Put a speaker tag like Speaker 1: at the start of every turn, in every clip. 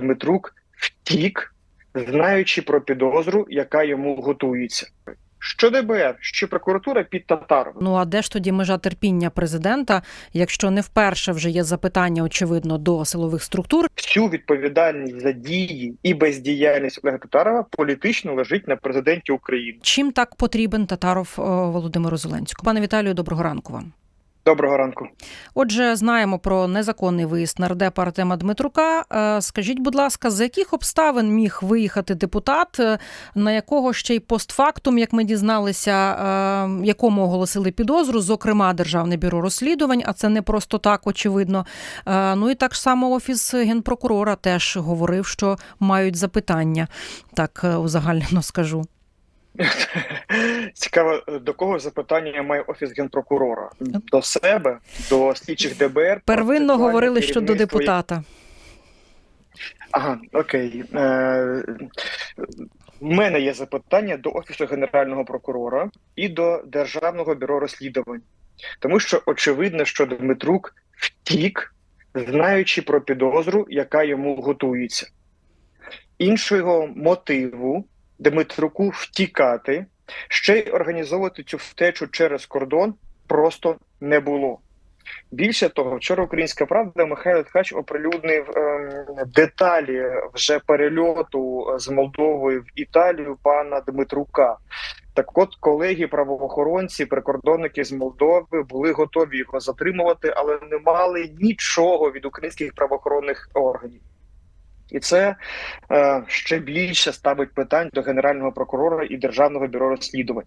Speaker 1: Дмитрук втік, знаючи про підозру, яка йому готується. Що ДБР, що прокуратура під Татаровим.
Speaker 2: Ну а де ж тоді межа терпіння президента, якщо не вперше вже є запитання, очевидно, до силових структур?
Speaker 1: Всю відповідальність за дії і бездіяльність Олега Татарова політично лежить на президенті України.
Speaker 2: Чим так потрібен татаров е, Володимиру Зеленському? Пане Віталію, доброго ранку вам.
Speaker 1: Доброго ранку.
Speaker 2: Отже, знаємо про незаконний виїзд нардепа Артема Дмитрука. Е, Скажіть, будь ласка, з яких обставин міг виїхати депутат, е, на якого ще й постфактум, як ми дізналися, е, якому оголосили підозру, зокрема Державне бюро розслідувань, а це не просто так, очевидно. Ну і так само офіс генпрокурора теж говорив, що мають запитання. Так узагальнено скажу.
Speaker 1: Цікаво, до кого запитання має офіс генпрокурора? До себе, до слідчих ДБР?
Speaker 2: Первинно говорили, що до депутата.
Speaker 1: Ага, окей. Е, в мене є запитання до Офісу Генерального прокурора і до Державного бюро розслідувань. Тому що очевидно, що Дмитрук втік, знаючи про підозру, яка йому готується. Іншого мотиву Дмитруку втікати, ще й організовувати цю втечу через кордон просто не було. Більше того, вчора Українська правда Михайло Ткач оприлюднив ем, деталі вже перельоту з Молдови в Італію пана Дмитрука. Так, от колеги, правоохоронці, прикордонники з Молдови були готові його затримувати, але не мали нічого від українських правоохоронних органів. І це е, ще більше ставить питань до генерального прокурора і державного бюро розслідувань.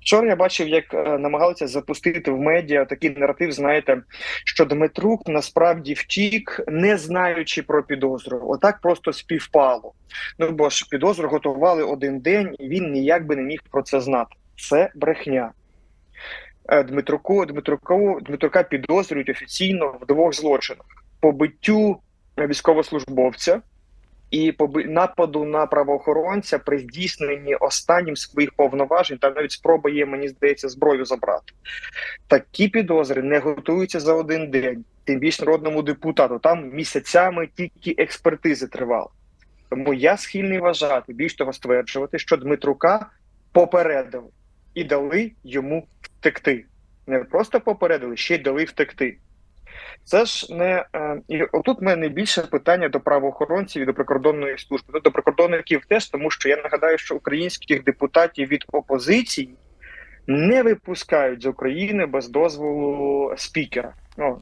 Speaker 1: Вчора я бачив, як е, намагалися запустити в медіа такий наратив. Знаєте, що Дмитрук насправді втік, не знаючи про підозру. Отак просто співпало. Ну бо ж підозру готували один день, і він ніяк би не міг про це знати. Це брехня. Е, Дмитруку Дмитруку Дмитрука підозрюють офіційно в двох злочинах: побиттю військовослужбовця і нападу на правоохоронця при здійсненні останнім своїх повноважень, та навіть спроба є, мені здається, зброю забрати. Такі підозри не готуються за один день, тим більш народному депутату. Там місяцями тільки експертизи тривали. Тому я схильний вважати, більш того стверджувати, що Дмитрука попередили і дали йому втекти. Не просто попередили, ще й дали втекти. Це ж не е, і отут в мене більше питання до правоохоронців і до прикордонної служби. Ну, до прикордонників теж, тому що я нагадаю, що українських депутатів від опозиції не випускають з України без дозволу спікера. Ну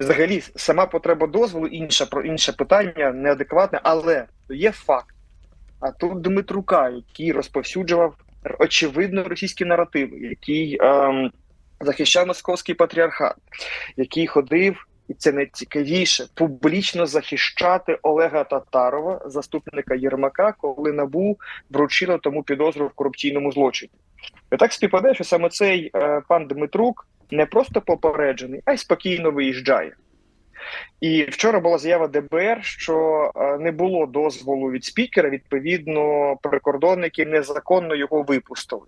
Speaker 1: взагалі, сама потреба дозволу інша про інше питання неадекватне, але є факт. А тут Дмитрука, який розповсюджував очевидно російські наративи, який ем, захищав московський патріархат, який ходив, і це найцікавіше, публічно захищати Олега Татарова, заступника Єрмака, коли набу вручило тому підозру в корупційному злочині. І так співпадає, що саме цей е, пан Дмитрук не просто попереджений, а й спокійно виїжджає. І вчора була заява ДБР, що е, не було дозволу від спікера. Відповідно, прикордонники незаконно його випустили.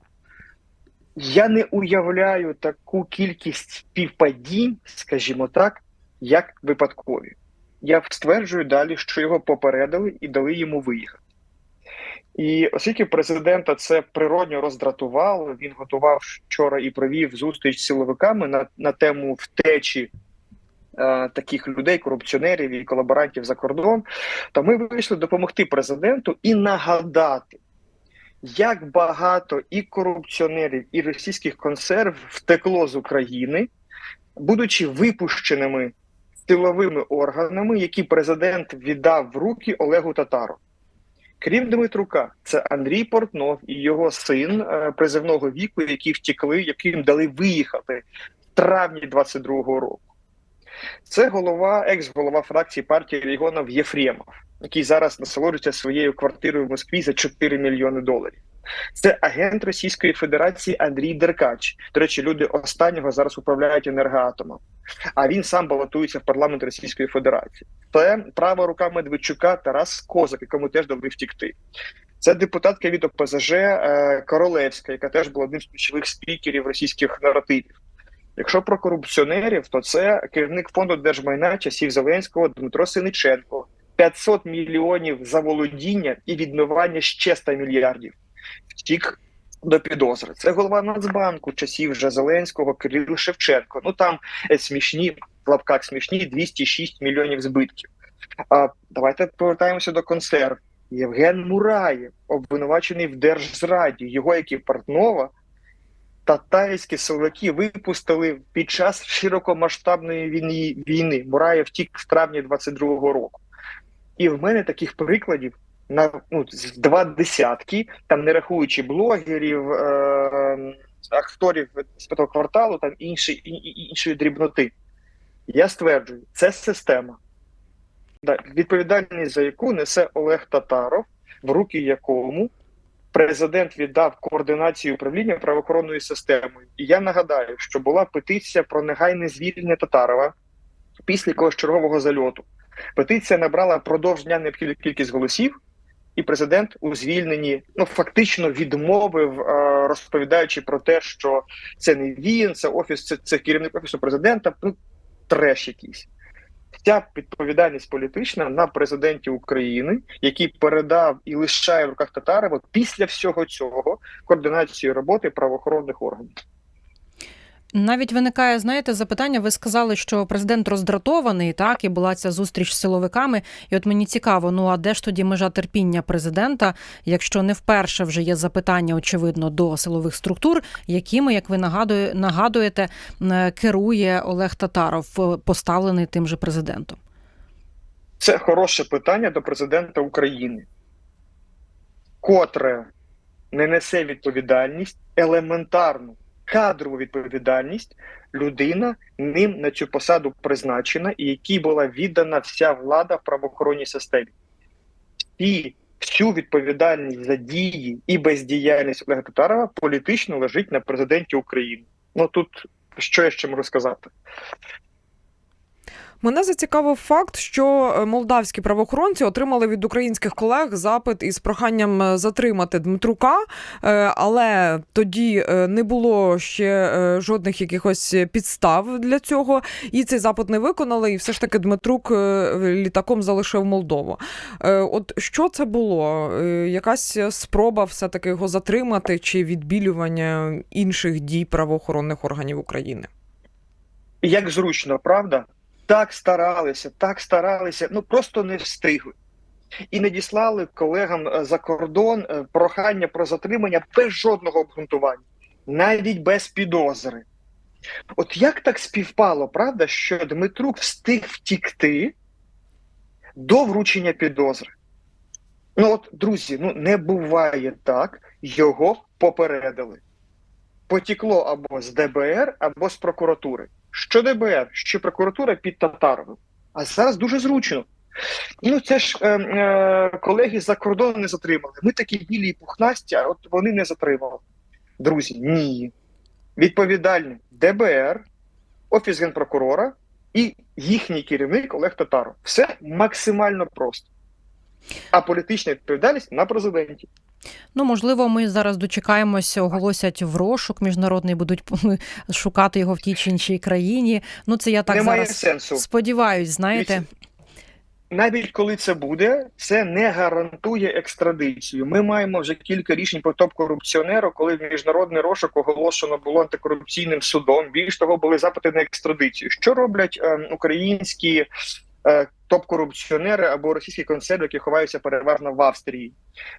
Speaker 1: Я не уявляю таку кількість співпадінь, скажімо так, як випадкові. Я стверджую далі, що його попередили і дали йому виїхати. І оскільки президента це природньо роздратувало, він готував вчора і провів зустріч з силовиками на, на тему втечі е, таких людей, корупціонерів і колаборантів за кордон, то ми вийшли допомогти президенту і нагадати, як багато і корупціонерів, і російських консерв втекло з України, будучи випущеними силовими органами, які президент віддав в руки Олегу Татару. Крім Дмитрука, це Андрій Портнов і його син е, призивного віку, які втекли, яким дали виїхати в травні 22-го року. Це голова, екс-голова фракції партії регіонів Єфремов, який зараз насолоджується своєю квартирою в Москві за 4 мільйони доларів. Це агент Російської Федерації Андрій Деркач. До речі, люди останнього зараз управляють енергоатомом. А він сам балотується в парламент Російської Федерації. Це права рука Медведчука Тарас Козак, якому теж дали втікти. Це депутатка від ОПЗЖ е, Королевська, яка теж була одним з ключових спікерів російських наративів. Якщо про корупціонерів, то це керівник фонду держмайна часів Зеленського Дмитро Синиченко, 500 мільйонів за володіння і відмивання ще 100 мільярдів. Втік до підозри. Це голова Нацбанку часів вже Зеленського, Кирил Шевченко. Ну там е, смішні в лапках смішні 206 мільйонів збитків. А давайте повертаємося до консерв. Євген Мураєв, обвинувачений в держзраді. Його екіпартнова татарські силовики випустили під час широкомасштабної війни. війни. Мураєв втік в травні 22-го року. І в мене таких прикладів на ну, два десятки, там не рахуючи блогерів, е- акторів з п'ятого кварталу, там інші, і- іншої дрібноти. Я стверджую, це система, відповідальність за яку несе Олег Татаров, в руки якому президент віддав координацію управління правоохоронною системою. І я нагадаю, що була петиція про негайне звільнення Татарова після якогось чергового зальоту. Петиція набрала продовж дня необхідну кількість голосів, і президент у звільненні ну фактично відмовив, е, розповідаючи про те, що це не він, це офіс, це, це керівник офісу президента. Ну треш якийсь. Вся відповідальність політична на президенті України, який передав і лишає в руках Татарова після всього цього координацію роботи правоохоронних органів.
Speaker 2: Навіть виникає, знаєте, запитання. Ви сказали, що президент роздратований, так і була ця зустріч з силовиками. І от мені цікаво, ну а де ж тоді межа терпіння президента, якщо не вперше вже є запитання, очевидно, до силових структур, якими, як ви нагадує, нагадуєте, керує Олег Татаров, е, поставлений тим же президентом?
Speaker 1: Це хороше питання до президента України, котре не несе відповідальність, елементарну кадрову відповідальність людина ним на цю посаду призначена, і якій була віддана вся влада в правоохоронній системі. І всю відповідальність за дії і бездіяльність Олега Татарова політично лежить на президенті України. Ну тут що я ще можу сказати?
Speaker 3: Мене зацікавив факт, що е, молдавські правоохоронці отримали від українських колег запит із проханням е, затримати Дмитрука, е, але тоді не було ще жодних якихось підстав для цього, і цей запит не виконали. І все ж таки Дмитрук літаком залишив Молдову. От що це було? Якась спроба все таки його затримати чи відбілювання інших дій правоохоронних органів України?
Speaker 1: Як зручно, правда? Так старалися, так старалися, ну просто не встигли. І надіслали колегам е, за кордон е, прохання про затримання без жодного обґрунтування, навіть без підозри. От як так співпало, правда, що Дмитрук встиг втікти до вручення підозри? Ну от, друзі, ну не буває так, його попередили. Потікло або з ДБР, або з прокуратури. Що ДБР, що прокуратура під Татаровим. А зараз дуже зручно. Ну, це ж е, е, колеги за кордону не затримали. Ми такі білі і пухнасті, а от вони не затримали. Друзі, ні. Відповідальні ДБР, Офіс генпрокурора і їхній керівник Олег Татаров. Все максимально просто. А політична відповідальність на президенті.
Speaker 2: Ну, можливо, ми зараз дочекаємося, оголосять в розшук міжнародний, будуть шукати його в тій чи іншій країні. Ну, це я так
Speaker 1: Немає
Speaker 2: зараз
Speaker 1: сенсу.
Speaker 2: сподіваюсь, знаєте.
Speaker 1: Навіть коли це буде, це не гарантує екстрадицію. Ми маємо вже кілька рішень по топ-корупціонеру, коли міжнародний розшук оголошено було антикорупційним судом. Більш того, були запити на екстрадицію. Що роблять е, українські топ-корупціонери або російські консерви, які ховаються переважно в Австрії?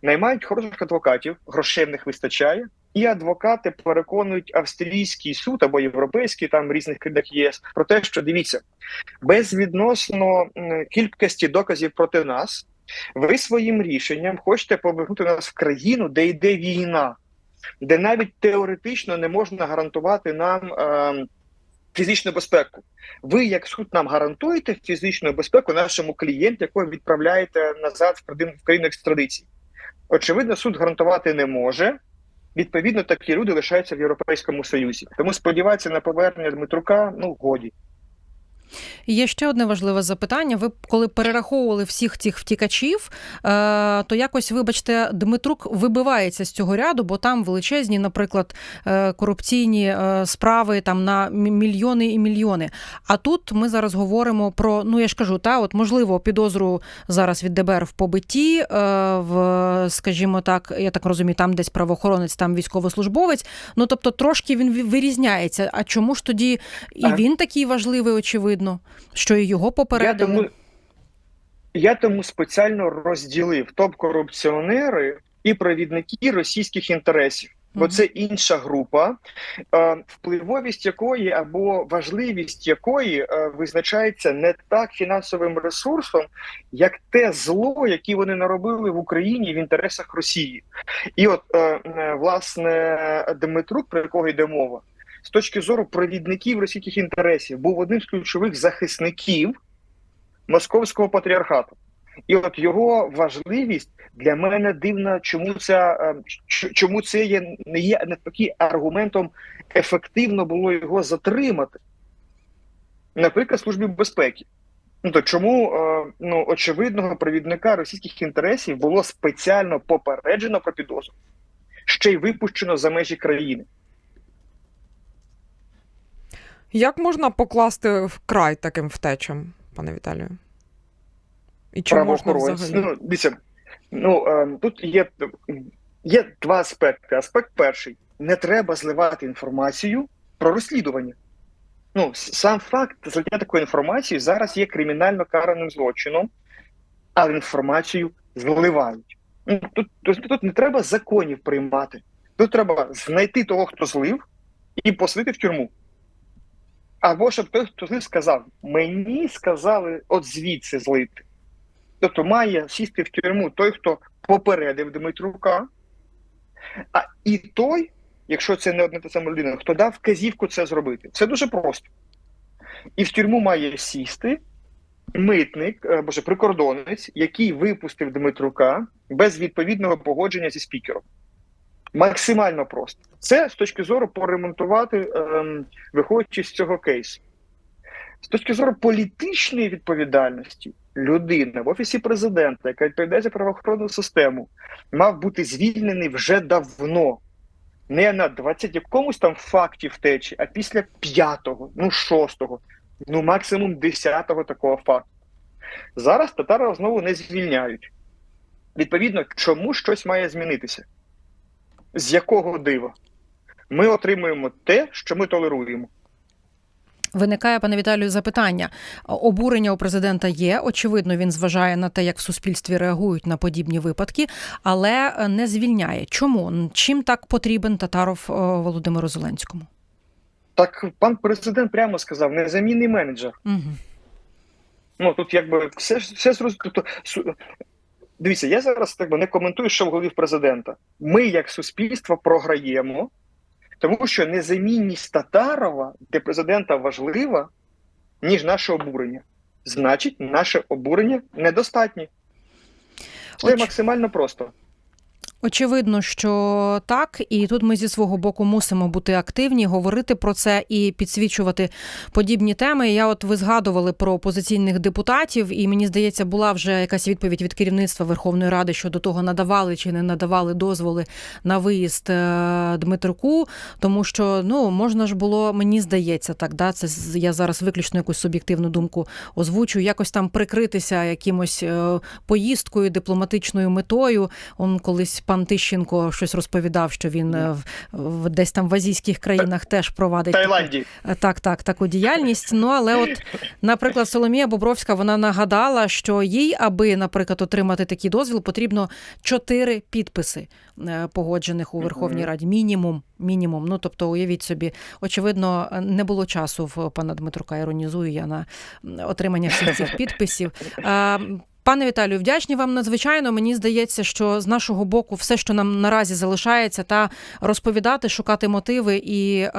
Speaker 1: Наймають хороших адвокатів, грошей вистачає, і адвокати переконують австрійський суд або європейський там різних країнах ЄС про те, що дивіться безвідносно кількості доказів проти нас, ви своїм рішенням хочете повернути нас в країну, де йде війна, де навіть теоретично не можна гарантувати нам е, фізичну безпеку. Ви, як суд, нам гарантуєте фізичну безпеку нашому клієнту, якого відправляєте назад в країну екстрадиції. Очевидно, суд гарантувати не може. Відповідно, такі люди лишаються в Європейському Союзі. Тому сподіватися на повернення Дмитрука, ну годі.
Speaker 2: Є ще одне важливе запитання. Ви коли перераховували всіх цих втікачів, е, то якось, вибачте, Дмитрук вибивається з цього ряду, бо там величезні, наприклад, е, корупційні е, справи там на мільйони і мільйони. А тут ми зараз говоримо про, ну я ж кажу, та от можливо підозру зараз від ДБР в побитті, в, скажімо так, я так розумію, там десь правоохоронець, там військовослужбовець. Ну тобто трошки він вирізняється. А чому ж тоді і він такий важливий, очевидно, що і його
Speaker 1: Я
Speaker 2: попередили?
Speaker 1: тому, я тому спеціально розділив топ-корупціонери і провідники російських інтересів. Бо це інша група, е, впливовість якої або важливість якої е, визначається не так фінансовим ресурсом, як те зло, яке вони наробили в Україні в інтересах Росії. І от е, власне Дмитрук, про якого йде мова, з точки зору провідників російських інтересів, був одним з ключових захисників московського патріархату. І от його важливість для мене дивна, чому ця е, чому це є не є навпаки аргументом ефективно було його затримати, наприклад, службі безпеки. Ну то чому е, ну очевидного провідника російських інтересів було спеціально попереджено про підозру, ще й випущено за межі країни?
Speaker 3: Як можна покласти в край таким втечам, пане Віталію? І чи можна взагалі?
Speaker 1: Ну, дивіться, ну е, тут є, є два аспекти. Аспект перший: не треба зливати інформацію про розслідування. Ну, сам факт злиття такої інформації зараз є кримінально караним злочином, але інформацію зливають. Ну, Тут, тут, тут не треба законів приймати. Тут треба знайти того, хто злив, і посадити в тюрму. Або щоб той, хто сказав: мені сказали от звідси злити. Тобто має сісти в тюрму той, хто попередив Дмитрука, а і той, якщо це не одна та сама людина, хто дав вказівку це зробити. Це дуже просто. І в тюрму має сісти митник, е, боже, прикордонець, який випустив Дмитрука без відповідного погодження зі спікером. Максимально просто. Це з точки зору поремонтувати, ем, виходячи з цього кейсу. З точки зору політичної відповідальності, людина в офісі президента, яка відповідає за правоохоронну систему, мав бути звільнений вже давно. Не на 20 якомусь там факті втечі, а після п'ятого, ну шостого, ну максимум десятого такого факту. Зараз Татарова знову не звільняють. Відповідно, чому щось має змінитися? З якого дива? Ми отримуємо те, що ми толеруємо.
Speaker 2: Виникає, пане Віталію, запитання. Обурення у президента є. Очевидно, він зважає на те, як в суспільстві реагують на подібні випадки, але е, не звільняє. Чому? Чим так потрібен Татаров е, Володимиру Зеленському?
Speaker 1: Так пан президент прямо сказав: незамінний менеджер.
Speaker 2: Угу.
Speaker 1: Ну тут якби все все зрозуміло. Дивіться, я зараз так би не коментую, що в голові президента. Ми, як суспільство, програємо, тому що незамінність Татарова для президента важлива, ніж наше обурення. Значить, наше обурення недостатнє. Це
Speaker 2: Оч-
Speaker 1: максимально просто.
Speaker 2: Очевидно, що так, і тут ми зі свого боку мусимо бути активні, говорити про це і підсвічувати подібні теми. Я от ви згадували про опозиційних депутатів, і мені здається, була вже якась відповідь від керівництва Верховної Ради щодо того, надавали чи не надавали дозволи на виїзд е, Дмитруку. Тому що ну можна ж було, мені здається, так да це я зараз виключно якусь суб'єктивну думку озвучу, якось там прикритися якимось е, поїздкою, дипломатичною метою. Он колись пан Тищенко щось розповідав, що він е, в, в десь там в азійських країнах теж провадить
Speaker 1: Таїланді.
Speaker 2: Е, так, так, таку діяльність. Ну але, от, наприклад, Соломія Бобровська вона нагадала, що їй, аби, наприклад, отримати такий дозвіл, потрібно чотири підписи е, погоджених у Верховній Раді. Мінімум. Мінімум. Ну тобто, уявіть собі, очевидно, не було часу в пана Дмитрука. Іронізую я на отримання всіх цих підписів. Пане Віталію, вдячні вам надзвичайно. Мені здається, що з нашого боку все, що нам наразі залишається, та розповідати, шукати мотиви і е,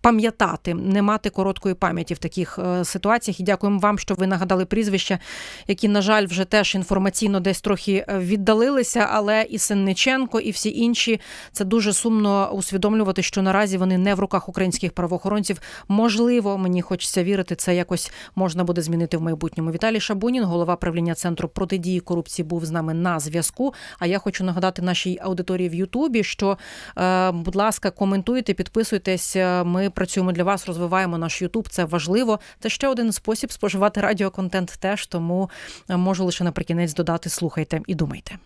Speaker 2: пам'ятати, не мати короткої пам'яті в таких е, ситуаціях. І дякуємо вам, що ви нагадали прізвища, які, на жаль, вже теж інформаційно десь трохи е, віддалилися. Але і Сенниченко, і всі інші це дуже сумно усвідомлювати, що наразі вони не в руках українських правоохоронців. Можливо, мені хочеться вірити, це якось можна буде змінити в майбутньому. Віталій Шабунін, голова правління центру протидії корупції, був з нами на зв'язку. А я хочу нагадати нашій аудиторії в Ютубі, що, е, будь ласка, коментуйте, підписуйтесь. Е, Ми працюємо для вас, розвиваємо наш Ютуб. Це важливо. Це ще один спосіб споживати радіоконтент. Теж тому е, можу лише наприкінець додати. Слухайте і думайте.